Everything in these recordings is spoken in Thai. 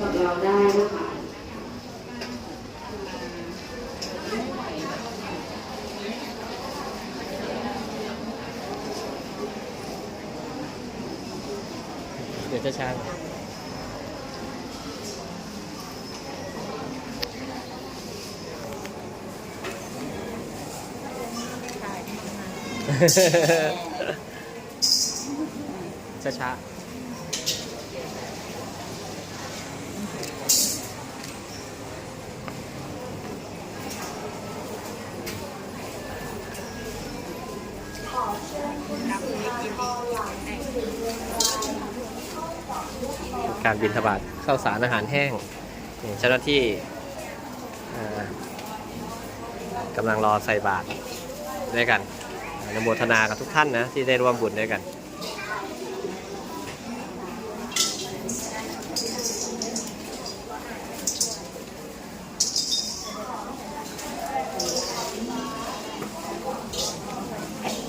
กับเราได้นะคะเดี๋ยวจะช้าช้าช้า การบินทบาทข้าวสารอาหารแห้งเจ้าหน้าที่กำลังรอใส่บาตรด้วยกันอนโมทนากับทุกท่านนะที่ได้ร่วมบุญด้วยกัน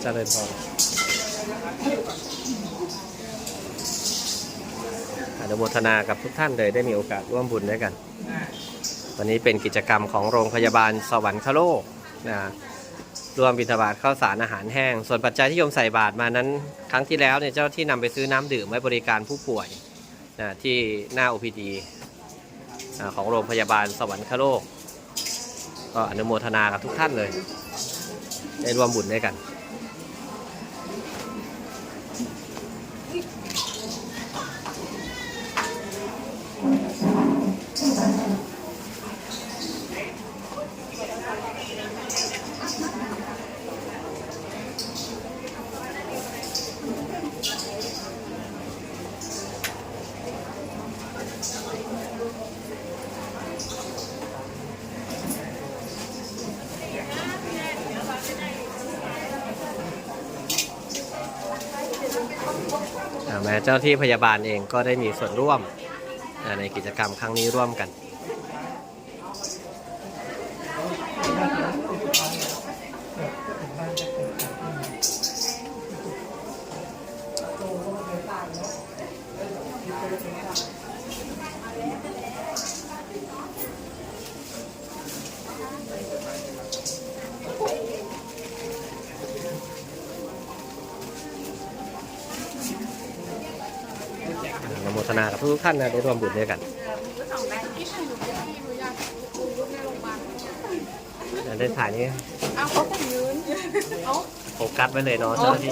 จเจริญพร อนุโมทนากับทุกท่านเลยได้มีโอกาสร่วมบุญด้วยกัน วันนี้เป็นกิจกรรมของโรงพยาบาลสวรรคโลกนะร่วมบิณฑบาตข้าวสารอาหารแห้ง ส่วนปัจจัยที่โยมใส่บาตรมานั้น ครั้งที่แล้วเนี่ยเจ้าที่นำไปซื้อน้ำดื่มไว้บริการผู้ป่วยนะที่หน้า OPD อ่าของโรงพยาบาลสวรรคโลก ก็อนุโมทนากับทุกท่านเลย ได้ร่วมบุญด้วยกัน แม้เจ้าที่พยาบาลเองก็ได้มีส่วนร่วมในกิจกรรมครั้งนี้ร่วมกัน ทนากับทุกๆท่านนะได้ร่วมบุญด้วยกันเดี๋ยวได้ถ่ายนี้เอาเขาแต่ยืนเอาโฟกัสไว้เลยเนาะเจ้าหน้าที่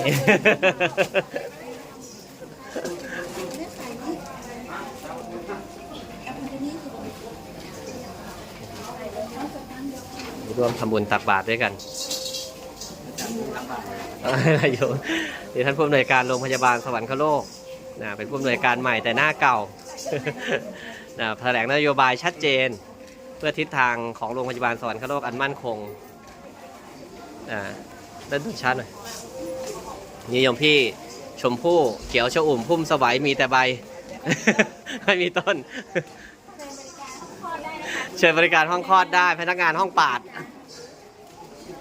ร่วมทำบุญตักบาตรด้วยกันอะไรอยู่นี่ท่านผู้อำนวยการโรงพยาบาลสวรรคโลก นะเป็นผู้อำนวยการใหม่แต่หน้าเก่านะแถลงนโยบายชัดเจน เพื่อทิศทางของโรงพยาบาลสวรรคโลกอันมั่นคงอ่าเล่นดูชัดหน่อยนี่ยมพี่ชมพู่เขียวชอุ่มพุ่มสวัยมีแต่ใบ ไม่มีต้น เชิญบริการห้องคลอดได้พนักงานห้องปาด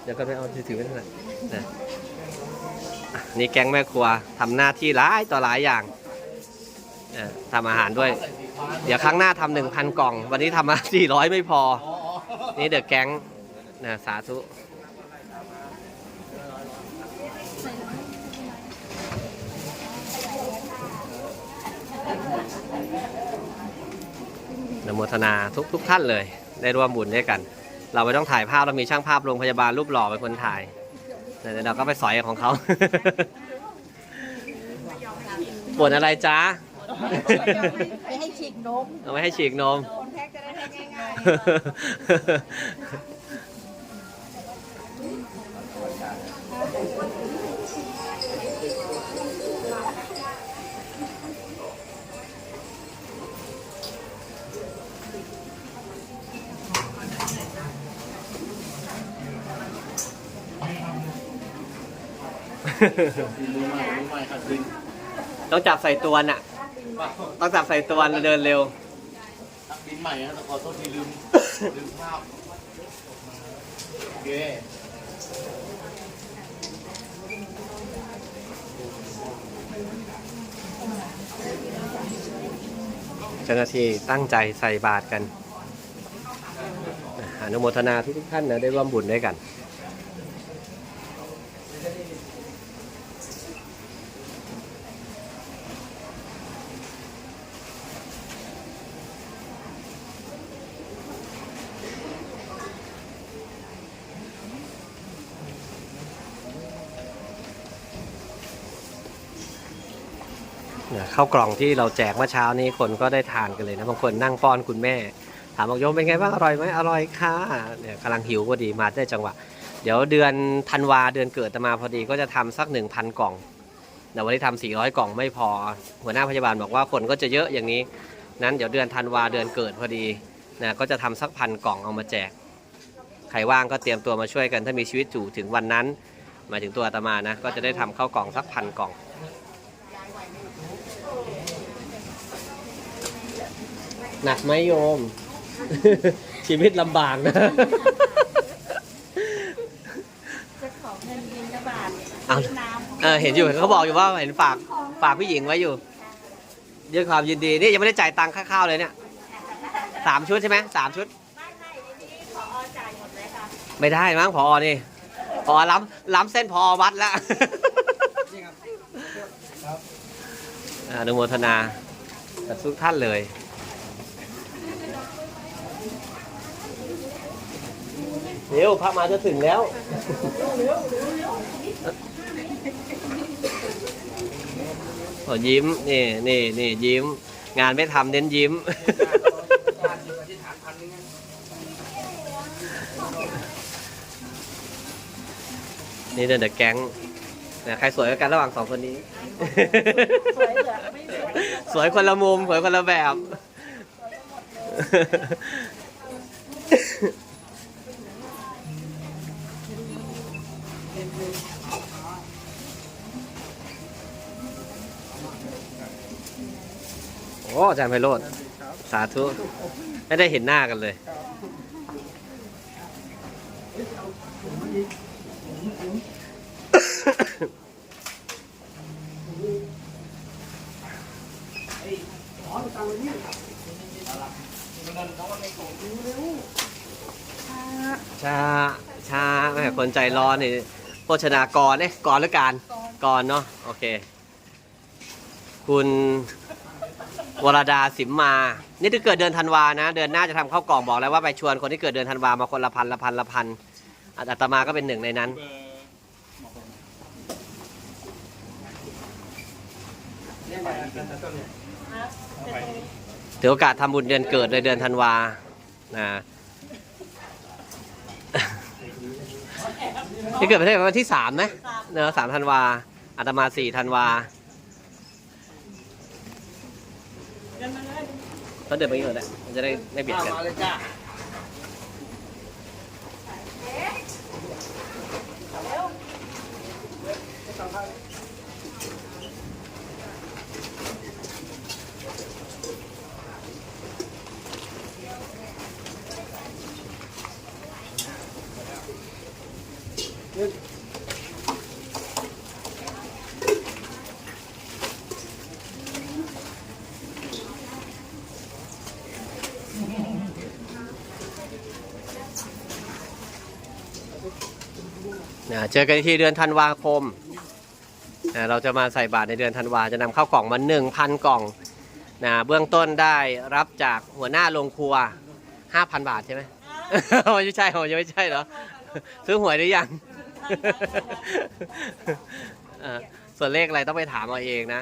เดี๋ยวก็ไปเอาถือไว้หน่อยนะอะนี่แก๊งแม่ครัวทำหน้าที่หลายต่อหลายอย่าง ทำอาหารด้วย เดี๋ยวครั้งหน้าทำหนึ่งพันกล่อง วันนี้ทำมาสี่ร้อยไม่พอ นี่เดอะแก๊งนะสาธุนโมทนาทุกทุกท่านเลย ได้ร่วมบุญด้วยกัน เราไม่ต้องถ่ายภาพเรามีช่างภาพโรงพยาบาลรูปหล่อเป็นคนถ่ายเดี๋ยวเราก็ไปสอยของเขาปวดอะไรจ๊ะ ไปให้ฉีกนมเอาไว้ให้ฉีกนม คนแพ็กจะได้แพ็กง่ายต้องจับใส่ตัวน่ะ ต้องจับใส่ตัวเดินเร็วบินใหม่นะแต่ขอโทษทีลืม ลืมภาพโอเคจ้าหน้าที่ตั้งใจใส่บาตรกันอนุโมทนาทุกๆท่านนะได้ร่วมบุญด้วยกัน ข้าวกล่องที่เราแจกเมื่อเช้านี้คนก็ได้ทานกันเลยนะบางคนนั่งป้อนคุณแม่ ถามบอกโยมเป็นไงบ้างอร่อยไหมอร่อยค่ะเนี่ยกำลังหิวพอดีมาได้จังหวะ เดี๋ยวเดือนธันวาเดือนเกิดจะมาพอดีก็จะทำสัก 1,000 กล่องแต่วันนี้ทำ400 กล่องไม่พอ หัวหน้าพยาบาลบอกว่าคนก็จะเยอะอย่างนี้ นั้นเดี๋ยวเดือนธันวาเดือนเกิดพอดีนะก็จะทำสักพันกล่องเอามาแจก ใครว่างก็เตรียมตัวมาช่วยกันถ้ามีชีวิตอยู่ถึงวันนั้น หมายถึงตัวอาตมานะก็จะได้ทำข้าวกล่องสักพันกล่อง หนักไหมโยม ชีวิตลำบากนะ จะขอเงินบินกบาทเอา น้เออเห็นอยู่เขาบอกอยู่ว่าเห็นฝากฝากผู้หญิงไว้อยู่ด้วยความยินดีนี่ยังไม่ได้จ่ายตังค่าข้าวเลยเนี่ยสามชุดใช่ไหมสามชุดไม่ไม่ในนี้ขอจ่ายหมดเลยค่ะไม่ได้มั้งพอนี่พอล้ำล้ำเส้นพอวัดแล้วอนุโมทนากับทุกท่านเลย เร็วพระมาจะถึงแล้วโอ้ยิ้มนี่นี่นี่ยิ้ม งานไม่ทำเน้นยิ้ม นี่เดินเดอะแก๊งนะใครสวยกว่ากันระหว่างสองคนนี้ สวยเหลือไม่สวยสวยคนละมุม สวยคนละแบบ อ้อาจารย์ไพโรธสาธุ ไม่ได้เห็นหน้ากันเลย ชา ชาแม่คนใจร้อนนี่โภชนากรเนี่ยกรหรือการกรเนาะ โอเค คุณ วรดาสิมมา นี่ถ้าเกิดเดือนธันวานะ เดือนหน้าจะทำข้าวกล่องบอกแล้วว่าไปชวนคนที่เกิดเดือนธันวามาคนละพันละพันละพันอาตมาก็เป็นหนึ่งในนั้น ถือโอกาสทำบุญเดือนเกิดเลยเดือนธันวานะที่เกิดประเทศวันที่สามนะเนอะสามธันวาอาตมาสี่ธันวา เขาเดินไปอีกหน่อยแหละมันจะได้ไม่เบียดกัน มาเลยจ้า นะเจอกันอีกทีเดือนธันวาคมนะเราจะมาใส่บาตรในเดือนธันวาจะนำเข้าวกล่องมาหนึ่งพันกล่องนะเบื้องต้นได้รับจากหัวหน้าโรงครัวห้าพันบาทใช่ไหมไม่ใช่เหรอยังไม่ใช่เหรอ ซื้อหวยหรือยังส่วนเลขอะไรต้องไปถามเอาเองนะ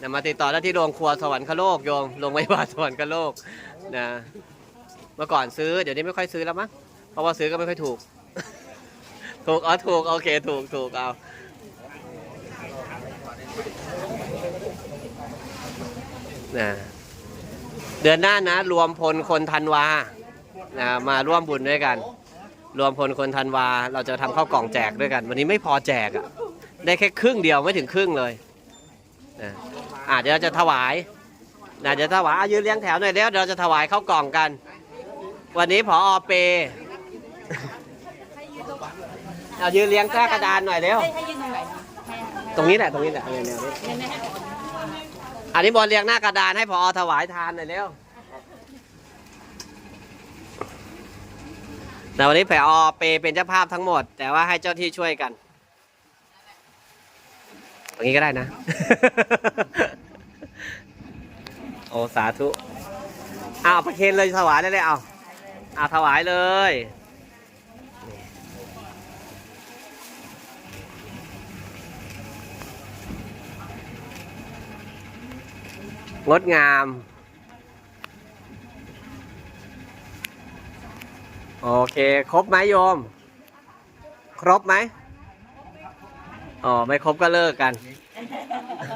นะมาติดต่อได้ที่โรงครัวสวรรคโลกโยมโรงพยาบาลสวรรคโลกนะเมื่อก่อนซื้อเดี๋ยวนี้ไม่ค่อยซื้อแล้วมั้งเพราะว่าซื้อก็ไม่ค่อยถูก ถูกอ๋อถูก โอเค ถูกถูกเอานะเดือนหน้านะ รวมพลคนธันวานะมาร่วมบุญด้วยกัน รวมพลคนธันวา เราจะทำข้าวกล่องแจกด้วยกัน วันนี้ไม่พอแจกอะ่ะได้แค่ครึ่งเดียวไม่ถึงครึ่งเลยนะอาจจะจะถวายนะเดี๋ยวถวายยืนเรียงแถวหน่อยเดี๋ยวเราจะถวายข้าวกล่องกัน วันนี้พออเป เอายืนเรียงแท้กระดานหน่อยเร็ว ให้ให้ยืนตรงไหนดีให้ให้ตรงนี้แหละตรงนี้แหละเอาแนวนี้ให้ให้อันนี้บอลเรียงหน้ากระดานให้พอถวายทานหน่อยเร็วแต่วันนี้แผอเปเป็นเจ้าภาพทั้งหมด แต่ว่าให้เจ้าที่ช่วยกัน ตรงนี้ก็ได้นะ โอ้สาธุเอาเอาประเคนเลยถวายได้เลยเอาเอาถวายเลย งดงาม โอเค ครบไหมโยม ครบไหมอ๋อ ไม่ครบก็เลิกกัน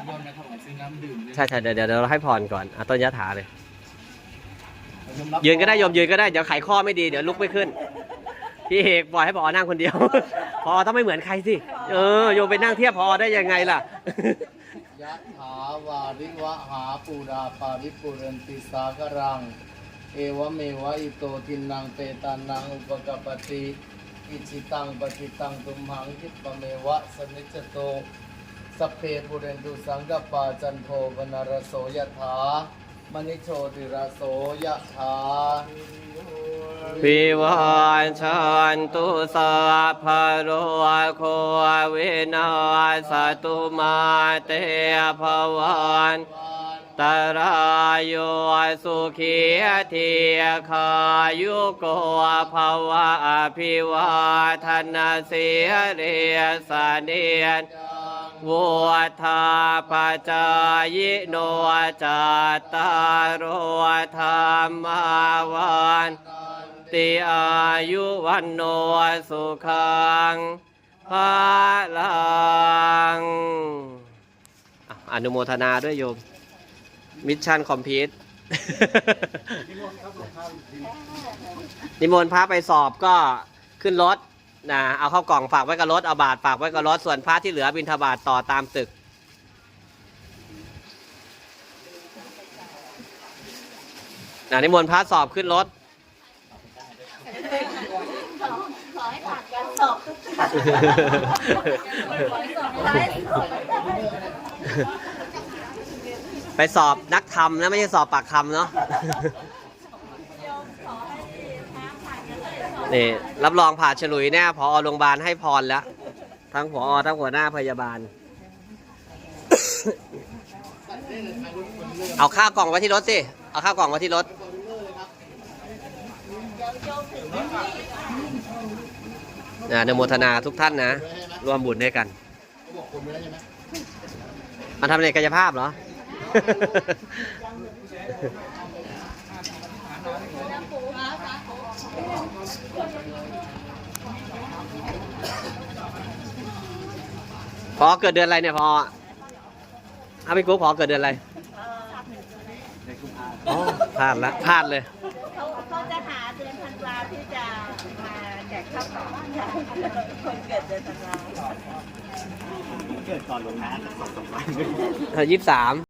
โยนมาถวายซื้อน้ำดื่มด้วยใช่ใช่เดี๋ยวเดี๋ยวเดี๋ยวเราให้พรก่อนอะต้นยะถาเลยโมรับยืนก็ได้โยมยืนก็ได้ เดี๋ยวไขข้อไม่ดี เดี๋ยวลุกไม่ขึ้น พี่เอกปล่อยให้พอนั่งคนเดียว พอต้องไม่เหมือนใครสิ เออ โยมไปนั่งเทียบพอได้ยังไงล่ะ ยะถาวาริวะหาปูราปาริปุเรนติสากรัง เอวเมวะอิโตทินังเปตานังอุปกปปติอิจิตังปฏิตังตุมหังคิปเมวะสมิจโตสเพปุเรนตุสังกปาจันโทปนารโสยะถามณิโชติระโสยะถา วิวันชันตุสัพโรโควินาสตุมาเตภวันตรายโยสุขีเทียคายุโกภวะอภิวาทนาเสิเรียสเนียนวัวทาปจายโนจัตตารโอธรรมาวัน ติอายุวันโนสุขังภาลัง อนุโมทนาด้วยโยม มิชชั่นคอมพลีทนิมนต์พระไปสอบก็ขึ้นรถนะเอาเข้ากล่องฝากไว้กับรถ เอาบาทฝากไว้กับรถ ส่วนพระที่เหลือบิณฑบาตต่อตามตึกนะนิมนต์พระสอบขึ้นรถ ขอขอให้ผ่านการสอบทุกท่านขอให้สอบ ไปสอบนักธรรมนะ ไม่ใช่สอบปากคำเนาะนี่รับรองผ่าฉลุยแน่พอโรงพยาบาลให้พรแล้ว ทั้งผอทั้งหัวหน้าพยาบาล เอาข้าวกล่องไว้ที่รถสิ เอาข้าวกล่องไว้ที่รถ เดี๋ยวโยมถึงที่ นะอนุโมทนาทุกท่านนะร่วมบุญด้วยกันเขาบอกคนไว้แล้วใช่ไหมมาทำในกายภาพเหรอน้ำปูนะสาธุพอเกิดเดือนอะไรเนี่ยพอเอาพี่กุ๊กพอเกิดเดือนอะไรเอ่ออ๋อพลาดละพลาดเลยเขาเขาจะหาเดือนธันวาที่จะมาแจ กข้าวกล่องคนเกิดเดือนธันวายี่สิบสาม